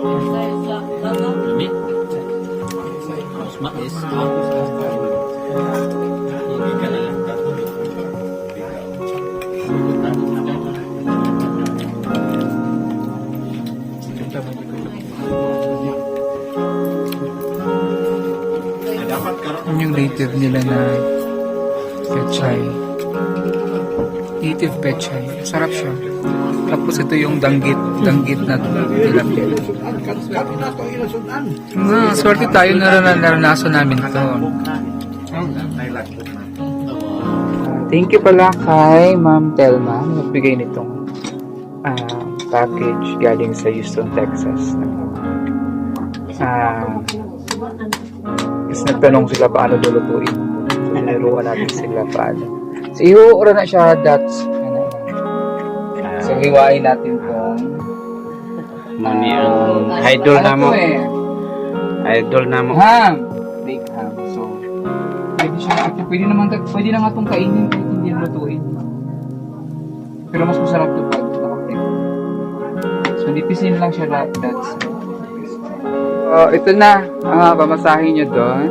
Mas mais. Hindi ka na lang tatulog. Yung native nila na pechay. Native pechay. Sarap siya. Tapos ito yung danggit, danggit na tilapia. Ito. Ah, swerte tayo na naranasan namin to. nailagbog na. Thank you pala kay Ma'am Telma na nagbigay nitong ah, package galing sa Houston, Texas. Ah, kasi nagtanong sila paano lulutuin. So, niruan natin sila paano. So, ihuura na siya, that's, hiwain natin tong Muni ang idol na mo. Ano to eh? Idol na mo. Ham! Bake ham. So, pwede siya, pwede naman, pwede na nga itong kainin kahit hindi lutuin. Pero mas masarap ito pag nakapit. So, nipisin lang siya that, that's Oh, ito na. Ah, pamasahin nyo doon.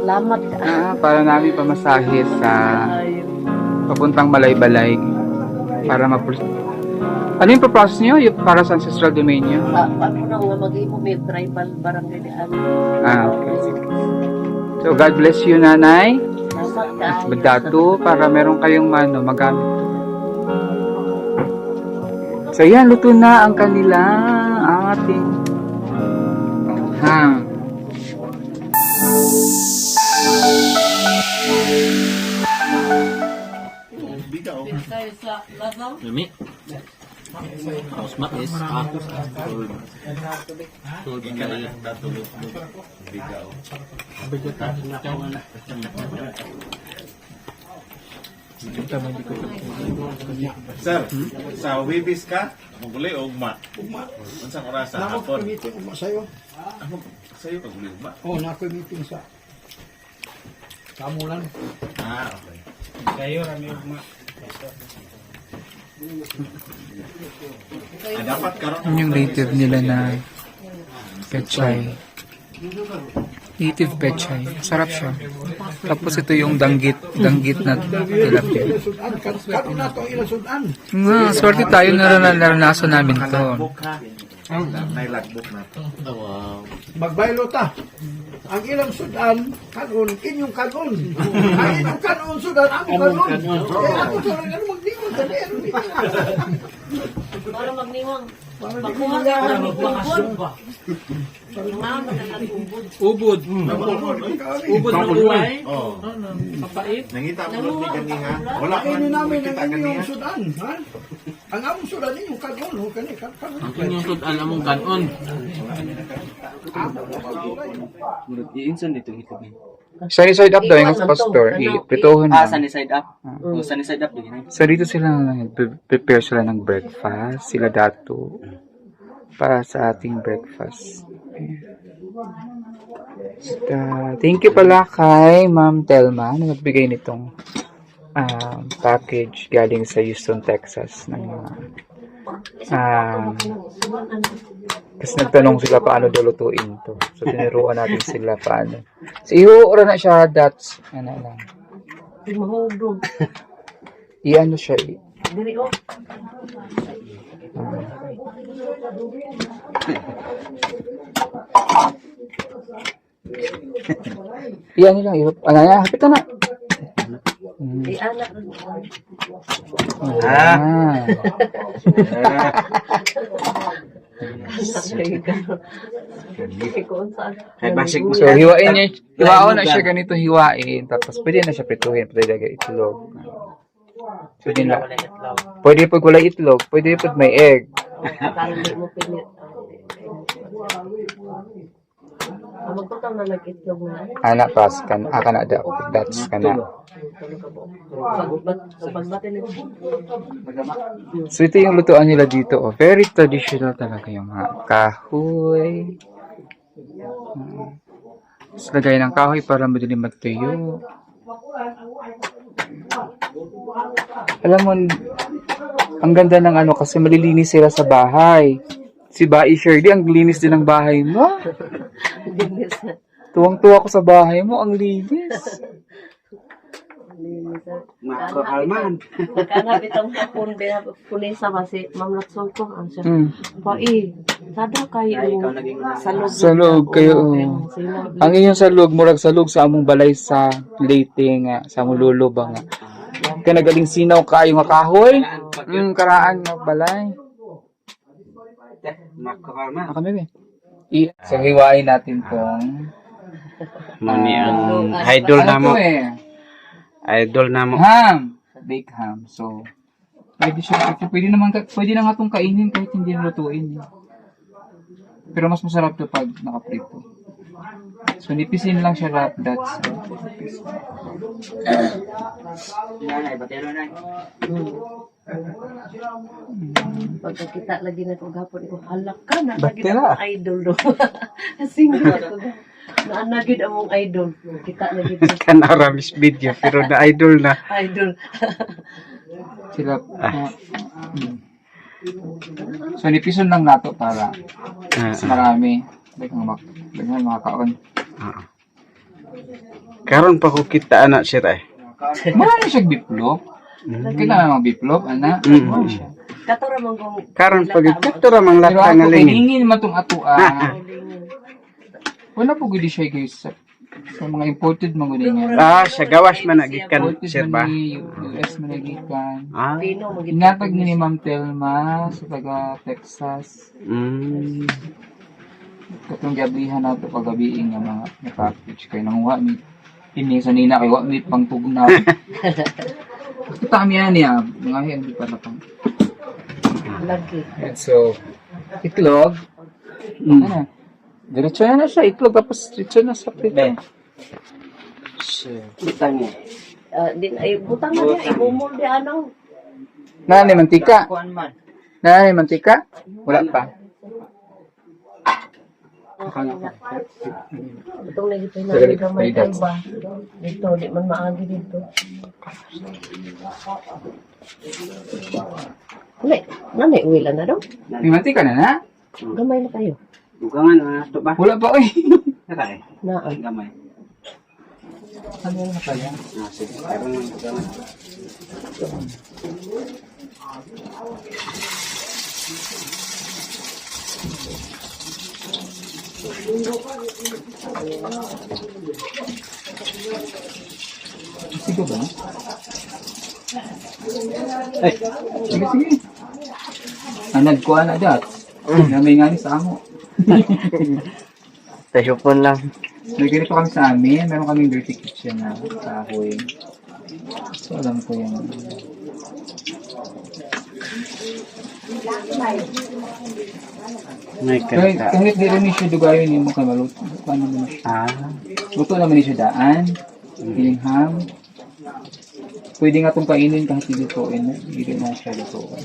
Salamat ka. Ah, para namin pamasahe sa papuntang Balay-Balay para mapros... Ano yung process nyo? Yung para sa ancestral domain nyo? Pa, paano na nga mag-imo may tribal barangay ni Ano? Ah, okay. So, God bless you, nanay. Salamat ka. At magdato para meron kayong mano magamit. So, yan. Luto na ang kanila ating ham. Bigaw. Lumi. Mas mais. Tulog. Tulog Hindi ka na lang tatulog. Bigaw. Sir, sa Wibis ka? Maguli o ugma? Ugma. Oras sa Nako hapon? meeting ugma sa'yo. Ako, sa'yo pag uli ugma. Oo, nako meeting sa Kamulan. Ah, okay. Dapat karoon Yun yung native nila na pechay. Native pechay. Sarap siya. Tapos ito yung danggit, danggit na tilapia. Ah, swerte tayo na naranasan namin to. Nailagbog ka. Nailagbog na. Wow. Magbaylo ta. Ang ilang sudan, kanon, inyong kanon. Ang inyong kanon, sudan, ang kanon. Eh, ako lang, ano ka na yan. Para magniwang. Pagkuha ka ng ubod. Ubod. Ubod ng uway. Oh. Kapait. Nangita mo lang ni ganiha. Wala man namin kita ang inyong sudan. Ha? Ang among sudan, inyong kanon. ho, kani. Ang inyong sudan among kanon. Iinsan dito ito. Sunny side up daw yung pastor. Ipritohan Ah, lang. sunny side up. Oh, sunny side up din. So dito sila pre- prepare sila ng breakfast, sila dato para sa ating breakfast. Uh, thank you pala kay Ma'am Telma na nagbigay nitong ah, package galing sa Houston, Texas ng mga ah, kasi nagtanong sila paano lulutuin to. So tiniruan natin sila paano. So ihuura na siya that's ano lang. Mahudog. I-ano siya, Diri o. Iyan lang, ihup. Ano na, hapit na. Di anak. Ah. So, hiwain niya. Hiwaon na siya ganito hiwain. Tapos, pwede na siya prituhin. Pwede lagay itlog. Pwede na. Pwede pag wala itlog. Pwede pag may egg. Parang di mo pilit. Ah, Magputaw na nag-itlog na. Anak, pas. Kan, ah, kana da. That's kana. So, ito yung lutuan nila dito. Oh. Very traditional talaga yung mga kahoy. Tapos lagay ng kahoy para madali magtuyo. Alam mo, ang ganda ng ano kasi malilinis sila sa bahay. Si Bai Shirley, ang linis din ng bahay mo. Linis na. Tuwang-tuwa ko sa bahay mo, ang linis. Mako Alman. Magkanap itong hapon ba si Ma'am Laksol ko. Ang siya. Mm. Bai, sada kayo sa loob. Sa loob kayo, oh. Ang inyong salug, murag salug sa among balay sa Leyte nga, sa among lulo ba nga. Kaya nagaling sinaw kayo nga kahoy. Mm, karaan nga balay. Ako bebe. I so, hiwain natin tong Mo ni ang idol na mo. ano eh? Idol na mo. Ham. Bake ham. So, pwede siya, pwede naman, pwede na nga itong kainin kahit hindi lutuin. Pero mas masarap to pag nakaprito. So, nipisin lang siya wrap that's Nanay, batero na. Pagkakita lagi na ko gapon ko halak ka na lagi na idol do. Single ako. Naanagid among idol. Kita lagi Kanara miss video pero na idol na. idol. sila. Mm. So, nipisin lang nato para Ah, mas marami. Dagang mak dagang makakaon. ah. Karon pa ko kita anak sir eh. Marami siya biplop. Kailangan mga biplop, ana. Mm. Marami siya. Katora man kong Karon pag ito ra mang Pero lata nga lingin. kaningin man itong atua. Wala po gudi siya guys sa, sa mga imported mga gudi nga. Ah, sa gawas man nagikan sir ba? man US. Ah. Pino mo gid. Inatag ni ni Ma'am Telma sa taga Texas. Mm. Katong gabihan nato pagabi nga mga package kay nang wa mi ini sa nina kay wa mi pang tugnaw. Kita mi yan niya, mga hindi pa na pang. Lagi. So, itlog. Ano? Diretso na siya, itlog tapos diretso na sa prito. Kita niya. Ah, din ay butang na diya ibumol di anaw. Nani mantika? Kuan man. Nani mantika? Wala pa. Itong lagi pa Sige, na gamay may dots. ba. Dito di man maagi dito. Nani, nani wala na daw. May mantika na na? Gamay na kayo. Dugangan na to ba? Wala pa, oy. Kaya. Na ay. Gamay. Ano na pala? Ah, sige. Karon ng dugangan. Sige ba? Ay, sige, sige. Ah, nagkuha na dat. Namay nga ni sa amo. Tahupon lang. May ganito kami sa amin. Meron kaming dirty kitchen na kahoy. So, alam ko yung... May Kahit, kanta. kahit di rin siya dugayon yung mga maluto. Paano naman siya? Ah. Luto naman siya daan. Ilingham. Pwede nga itong kainin kahit ilutuin mo. Hindi na siya lutuin.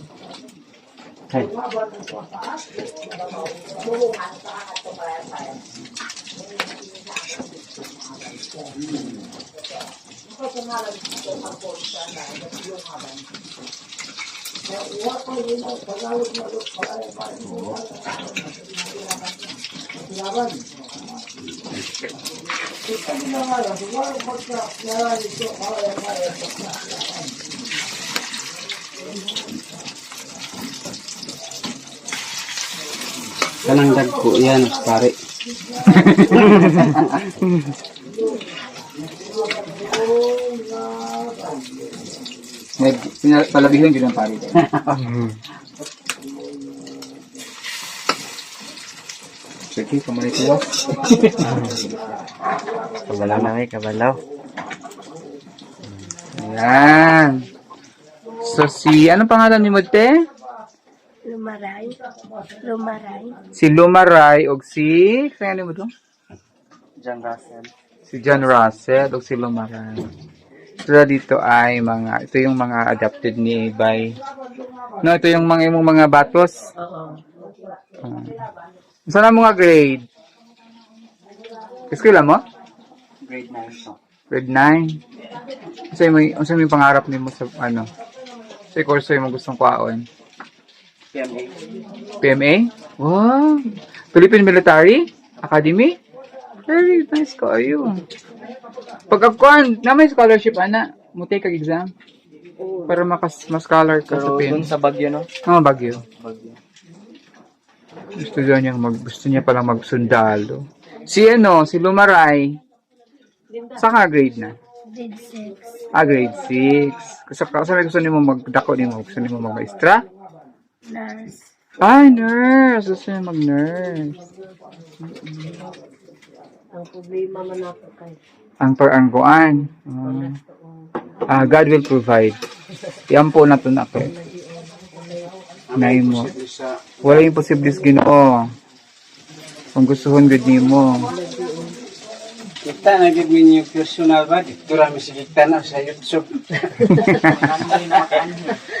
はい。Kanang dagko yan, pare. May palabihan yun ang pari. Check. Okay, pamanituwas. Kabalaw na may kabalaw. Ayan. So si, anong pangalan ni mo, te? Lumaray. Lumaray. Si Lumaray o si, kaya mo to? John Russell. Si John Russell o si Lumaray. So dito ay mga, ito yung mga adopted ni by, no, ito yung mga imong mga batos. Oo. Uh, saan ang mga grade? Eskwela mo? Grade 9 po. Grade 9. Unsa may unsa may pangarap nimo sa ano? Sa course mo gustong kuhaon? PMA. PMA? Wow! Philippine Military Academy? Very nice ko ayo. Pag akuan, na may scholarship ana, mo take kag exam para makas mas scholar ka sa Pero PMA. dun sa Baguio, no? Ah, Baguio. Baguio. Gusto daw niyang mag, gusto niya palang magsundalo. Si ano, si Lumaray, sa ka grade na? Grade 6. Ah, grade 6. Kasi kasi may gusto niyo magdako niyo, gusto niyo mag-extra? Nurse. Ay, nurse! Gusto niyo mag-nurse. Ang problema man ako kay Ang parangguan. Ah, God will provide. Yan po na to na kay. Nay mo. Wala yung posible sa ginoo. Kung gustuhon gud nimo. Kita na gid ninyo personal ba? Dito rami si kita na sa YouTube.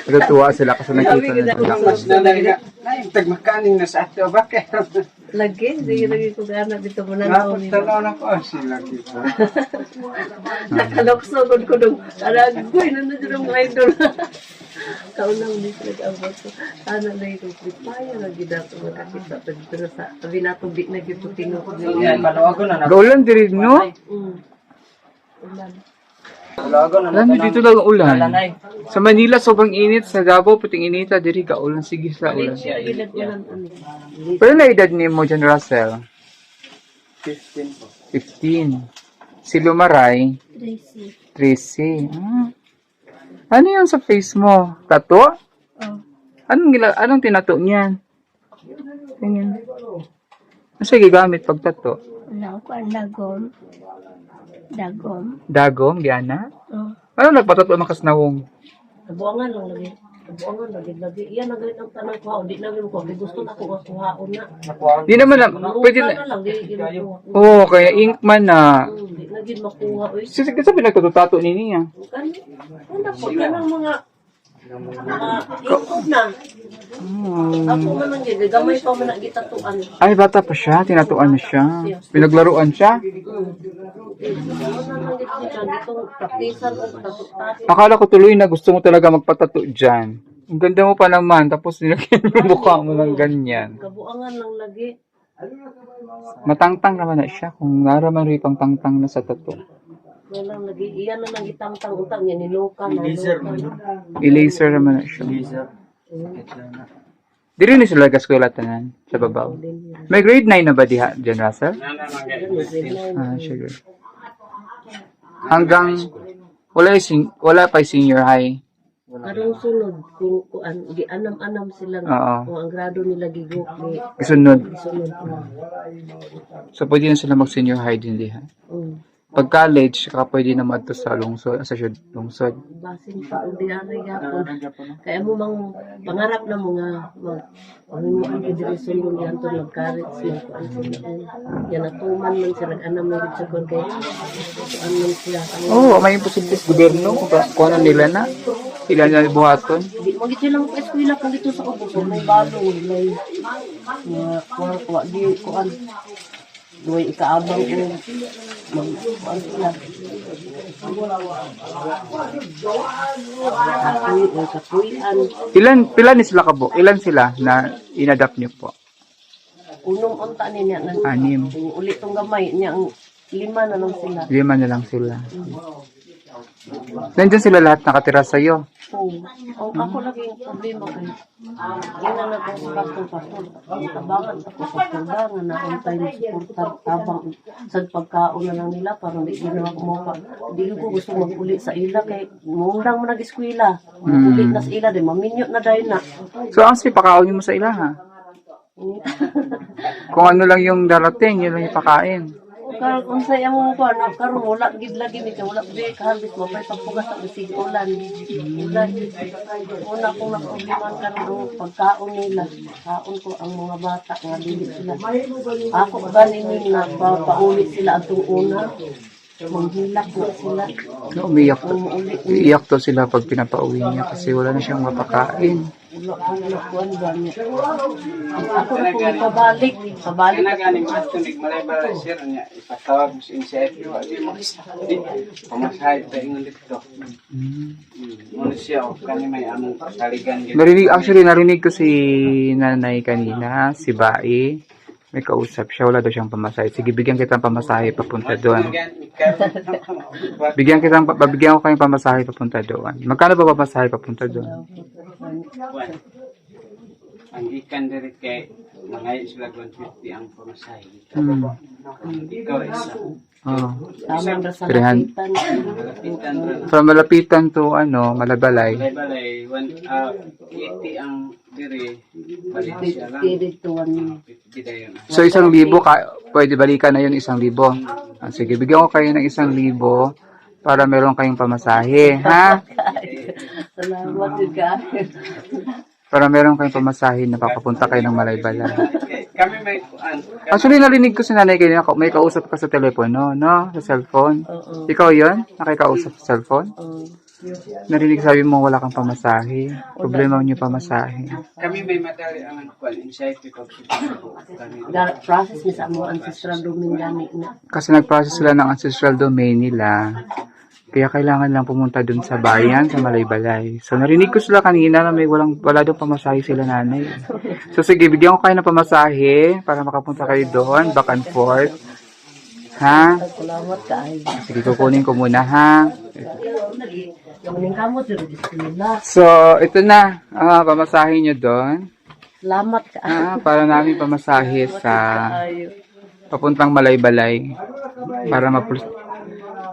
Natuwa sila kasi nakita nila. Lakas na lang nga. Ay, tagmakaning na sa ato ba? Kaya lagi, di lagi ko gana dito mo na Napos tanaw na ko sila dito. Nakaloksogod ko nung aragoy na na dyan ang idol. Kaunang di sila nag-abot ko. Sana na yung prepare na gina ko magkakita pa dito na sa tabi na tubig na dito tinukod nila. na na. Gaulan diri no? Mm. Ulan. Palawago na na. Alam niyo dito lang ang ulan. Sa Manila sobrang init, sa Davao puting inita diri ka ulan sige sa ulan. Ano. Pero na edad ni mo John Russell? 15 po. 15. Si Lumaray, Tracy. Tracy. Ah. Ano yan sa face mo? Tato? Oh. Anong, gila, anong tinato niyan? Tingin. Ano siya gigamit pag tato? Wala ko ang dagom. Dagom. Dagom, Diana? Oh. Ano nagpatato makas nawong? Nabuangan lang lagi. Nabuangan lagi lagi. Iyan na galit ang tanang kuha. Di na rin ko. Di gusto na ko nga kuhaon na. Di naman na, pwede na. lang. Oo, oh, kaya ink man na. Hmm, Gid makuha. Uy, Sige, kasi pinagtatato ni niya. Kan, ano po ka ng mga mga ikot na. Hmm. Ako man ang gid, gamay pa man ang gitatuan. Ay, bata pa siya. Tinatuan na siya. Pinaglaruan siya. Akala ko tuloy na gusto mo talaga magpatato dyan. Ang ganda mo pa naman. Tapos nilagyan yung mukha mo ng ganyan. Kabuangan lang lagi. Matangtang naman na siya. Kung naraman rin pang tangtang na sa tato. Yan lang lagi. Iyan na lang gitangtang utang niya niluka na. Laser man. na. I-laser naman na siya. Laser. Ito na. Di rin sila gaskwela tanan sa babaw. May grade 9 na ba diha, Jan Russell? Ah, sugar. Hanggang wala sen- wala pa yung senior high. Karong sunod kung kuan gi anam-anam sila Oo. kung ang grado nila giguk ni Isunod. sunod na. So pwede na sila mag senior high din diha. Mm. Pag college, saka pwede na madto sa lungsod, sa syud- lungsod. basin pa ang dinari gapon. Kaya mo mang pangarap na mo nga mag ano mo ang direson mo yan to nagkarit siya ko ang sila. Yan natuman man sila anam mo gid sa kon kay ano man sila Oo, oh, may imposible sa gobyerno kung ba- kung ano nila na. Sila na buhaton. di mo gid silang eskwela kung dito sa ubos may balong may mga kuha kuha di kuan Duway ikaabang ko mag kuan sila. Kapuy, may kapuyan. Ilan, pila ni sila kabo? Ilan sila na inadapt niyo po? Unong unta ni niya nang Anim. Uli tong gamay niya ang lima na lang sila. Lima na lang sila. Nandyan sila lahat nakatira sa'yo. Oo. Ang ako lagi yung problema kay Yan na. Ang tabangan ako sa tabangan na ang tayo suportar tabang sa pagkaon na lang nila parang di ginawa ko mo pa. Di ko gusto maguli sa ila kay mundang mo nag-eskwela. Maguli na sa ila din maminyot na dahil na. So, ang si pakaon mo sa ilaha? Kung ano lang yung darating, yun lang ipakain. O karon kung sa iyang ko na karon wala gid lagi ni wala di kahambis mo pay pagpugas sa bisig ulan. Ulan. Una kong na problema karon ang pagkaon nila. Kaon ko ang mga bata nga dili sila. Ako ganin ni na pauli sila atong una. Manghilak na sila. No, umiyak to sila pag pinapauwi niya kasi wala na siyang mapakain. Wala ko kuan ba niya. Ako na kung pabalik, pabalik Kana ganing mas tunig malay sir niya ipatawag mo insight mo di pa ingon dito. Mm. Mo siya o kani may among saligan. Narinig, actually, narinig ko si nanay kanina, si Bai. May kausap siya, wala daw siyang pamasahe. Sige, bigyan kita ng pamasahe papunta doon. Bigyan kita, babigyan ko kayong pamasahe papunta doon. Magkano ba pamasahe papunta doon? Ang ikan diri kay mga sila 150 ang pamasahe. Hmm. Ikaw isa. Oh. Tama ra sa Tirihan. lapitan. Pintan ron. From malapitan to, ano, malabalay. Balay balay one uh, 80 ang diri balik siya lang. Spirit to one. 50 dayon. So, isang libo, ka, pwede balikan na yun isang libo. Ah, sige, bigyan ko kayo ng isang libo para meron kayong pamasahe, ha? Salamat ka. Para meron kayong pamasahe na papapunta kayo ng Malaybalay. Okay, Kami may kuan. Actually, narinig ko si nanay kayo, may kausap ka sa telepono, no? Sa cellphone. Oo. Ikaw yon Nakikausap sa cellphone? oo. Narinig sabi mo wala kang pamasahe. Problema mo yung pamasahe. Kami may madali ang anxiety pag kami. Ga- process ni sa mga ancestral domain gani na. Kasi nag-process sila ng ancestral domain nila. Kaya kailangan lang pumunta dun sa bayan, sa Malaybalay. So narinig ko sila kanina na may walang, wala doon pamasahe sila nanay. So sige, bigyan ko kayo ng pamasahe para makapunta kayo doon, back and forth. Ha? Salamat ka ay. Sige, kukunin ko muna ha. So, ito na. Ah, pamasahe nyo doon. Salamat ka. Ah, para namin pamasahe sa papuntang Malaybalay. Para ma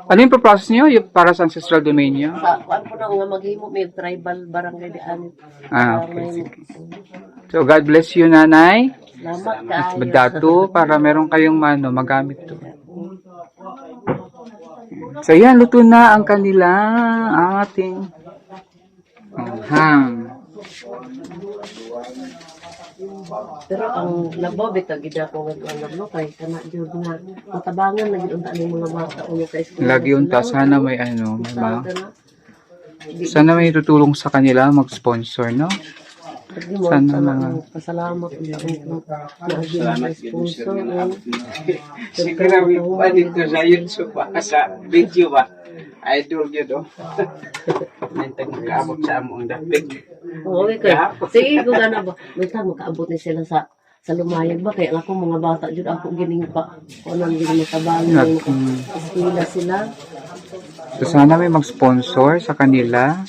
Ano yung process nyo? Yung para sa ancestral domain nyo? Sa kuan po na nga maghimo may tribal barangay di ani. Ah, okay. Sige. So, God bless you, nanay. Salamat ka. At magdato para meron kayong mano, magamit to. So, yan. Luto na ang kanilang ating ham. Pero ang labo bitaw gid ako nga ang labo kay kana jud nga matabangan lagi unta ning mga bata unya kay school. Lagi unta. Sana may ano, may ma- Sana Sana may tutulong sa kanila mag-sponsor, no? Mo Sana mga- pasalamat na Salamat sa gid sponsor. Siguro may kuan dito sa YouTube ba sa video ba. Idol gyud oh. Nantag makaabot sa among dapig. Oo, okay. Sige, kung ano ba. Tama, makaabot ni sila sa sa lumayag ba? Kaya ako mga bata dyan, ako gining pa. Kung anong gining ng eskwela sila. So, sana may mag-sponsor sa kanila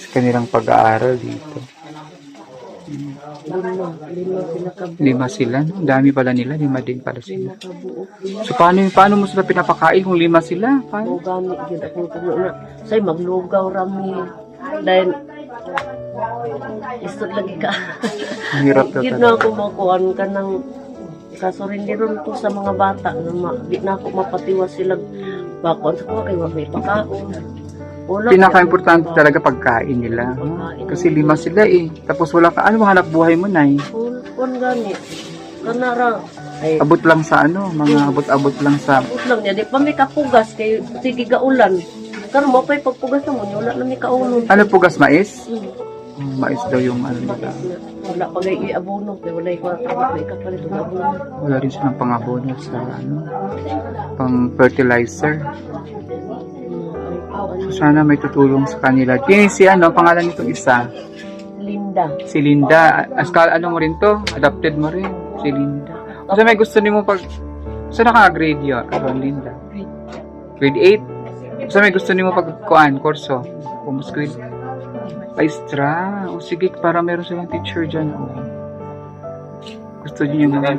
sa kanilang pag-aaral dito. Lima, lima sila kabuo. Lima sila, no? Ang Dami pala nila, lima din pala sila. Lima kabuo. So, paano, paano mo sila pinapakain kung lima sila? Paano? O gani, yun akong tulo na. Say, maglugaw rami. Dahil, isot lagi ka. Ang hirap na Gid na ako makuhan ka ng kasurindiron ko sa mga bata na ma, di na ako mapatiwas sila bakuan sa kuha kay wa may pakaon. Pinaka-importante talaga pagkain nila. Kasi lima sila eh. Tapos wala ka, ano hanap buhay mo na eh? Kung gani, kanara, ay, Abot lang sa ano, mga abot-abot lang sa... abot lang niya, di pa may kapugas, kay sige gaulan. Karon mo pa'y pagpugas mo, wala na may kaunon. Ano pugas mais? Mm, Mais daw yung ano nila. Wala pa gay iabono, kay wala ko may kapalit ng abono. Wala rin silang pangabono sa ano, pang fertilizer. So, sana may tutulong sa kanila. Kini si ano, pangalan nitong isa, Linda. si Linda. Askal, ano mo rin to? Adopted mo rin, si Linda. Kasi may gusto ni mo pag... Saan naka-grade yun? Karon, Linda. Grade 8? Kasi may gusto ni mo pag kuan, kurso. Almost grade Paistra. O sige, para meron silang teacher dyan. O. Gusto niyo yung mga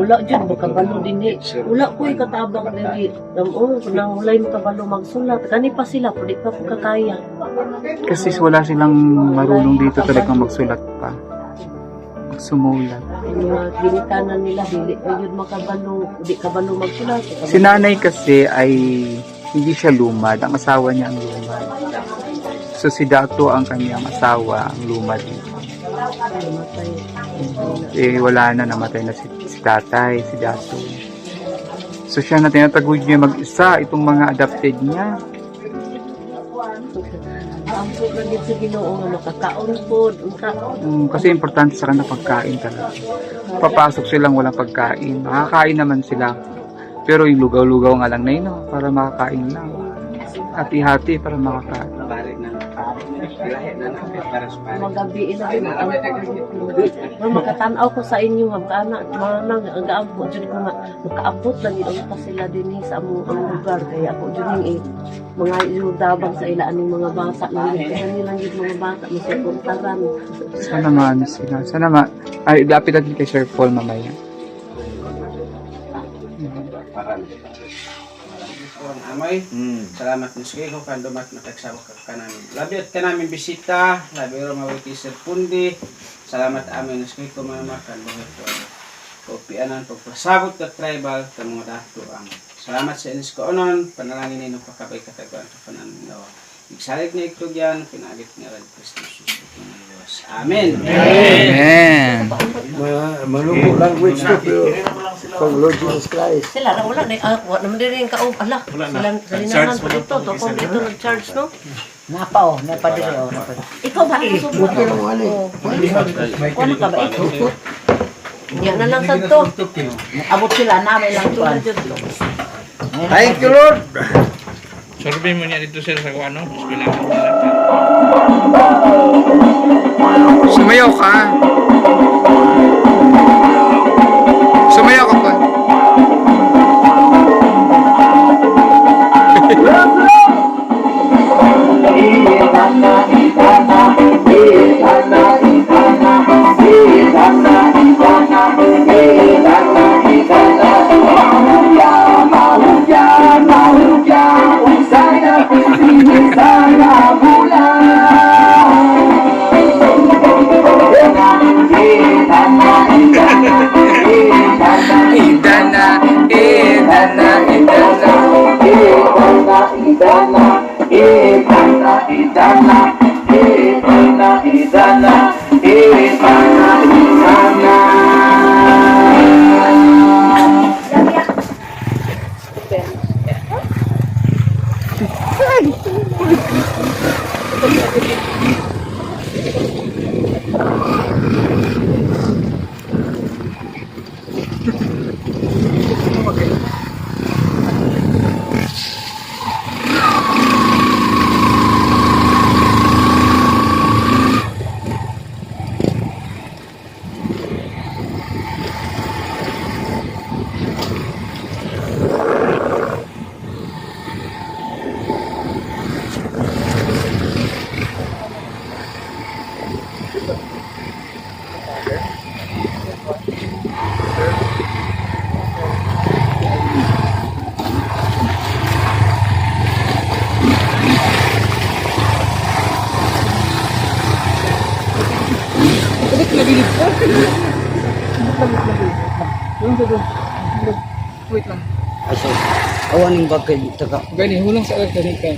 Wala dyan, makabalo din eh. Wala ko katabang din eh. Namun, nang wala'y makabalo magsulat. Kani pa sila, pwede pa kakaya. Kasi wala silang marunong dito talagang magsulat pa. sumulat. Yung mga ginikanan nila, dili pa yun makabalo, di kabalo magsulat. Si nanay kasi ay hindi siya lumad. Ang asawa niya ang lumad. So si Dato ang kanyang asawa, ang lumad. Namatay. Eh wala na, namatay na si, si tatay, si Dato. So siya na tinatagod niya mag-isa, itong mga adopted niya. Ang sobrang din sa ginoo nga po. Mm, kasi importante sa kanila pagkain talaga. Papasok silang walang pagkain. Makakain naman sila. Pero yung lugaw-lugaw nga lang na yun, no? para makakain lang. Hati-hati para makakain. Magabi ina din ang makatanaw ko sa inyo nga kana manang ang gaabot jud ko nga makaabot lang gid pa sila dinhi sa among ang lugar kaya ako jud ning eh, mga iludabang sa ila aning mga bata lang gid mga bata masuportaran. Sana maano sila. Sana ma... Ay, lapit natin kay Sir Paul mamaya. Amoy, salamat mo sige ko kando mat matagsawa ka kanamin. Labi at kanamin bisita, labi ro mawiti sa pundi. Salamat amin sige ko mama kan buhat ko. Kopianan pagpasabot ka tribal kan mga dato ang. Salamat sa inis ko onon, panalangin ninyo pakabay kataguan ka panan no. Igsalig na ito yan, pinagit nga rin Kristo Jesus. Amen. Amen. Ma- Manubo language to pero from Lord Jesus Christ. Sila ra wala na ah, wala naman din ka og ala. Wala na. Mo pa dito, po, to isa dito na. nag-charge no. Napa oh, napadiri oh. Ikaw ba ito Buti lang wali. Kuno ka ba ito? Yan na lang santo. Abot sila namin lang tuan. Thank you Lord. Sorbin mo niya dito sir sa ano? 什么要还。Ning bagay taga. Gani, hulang sa alag tadi ka.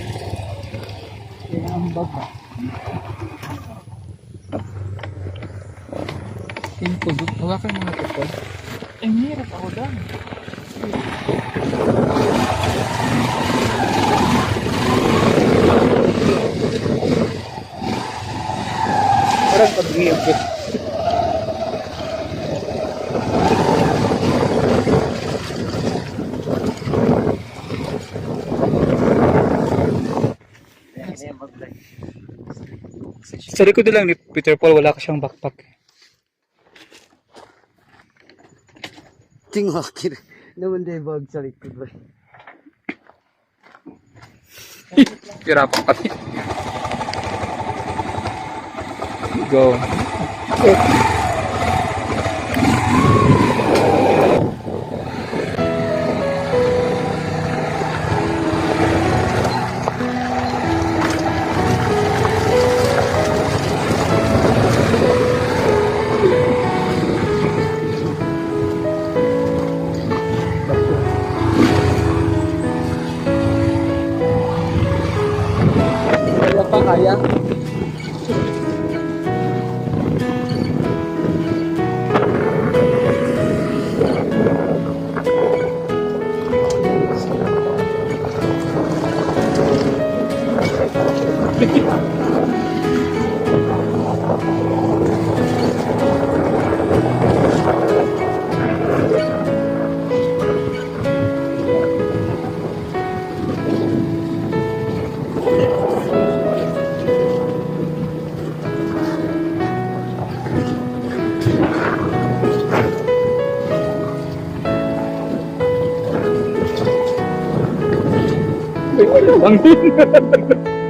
Yung pudot, hawakan mga kapal. Ang hirap ako dami. Parang pag-iipit. Sa likod lang ni Peter Paul, wala ka siyang backpack. Tingok kira. Naman day bag sa likod ba. Kira pa kami. Go. Ang din.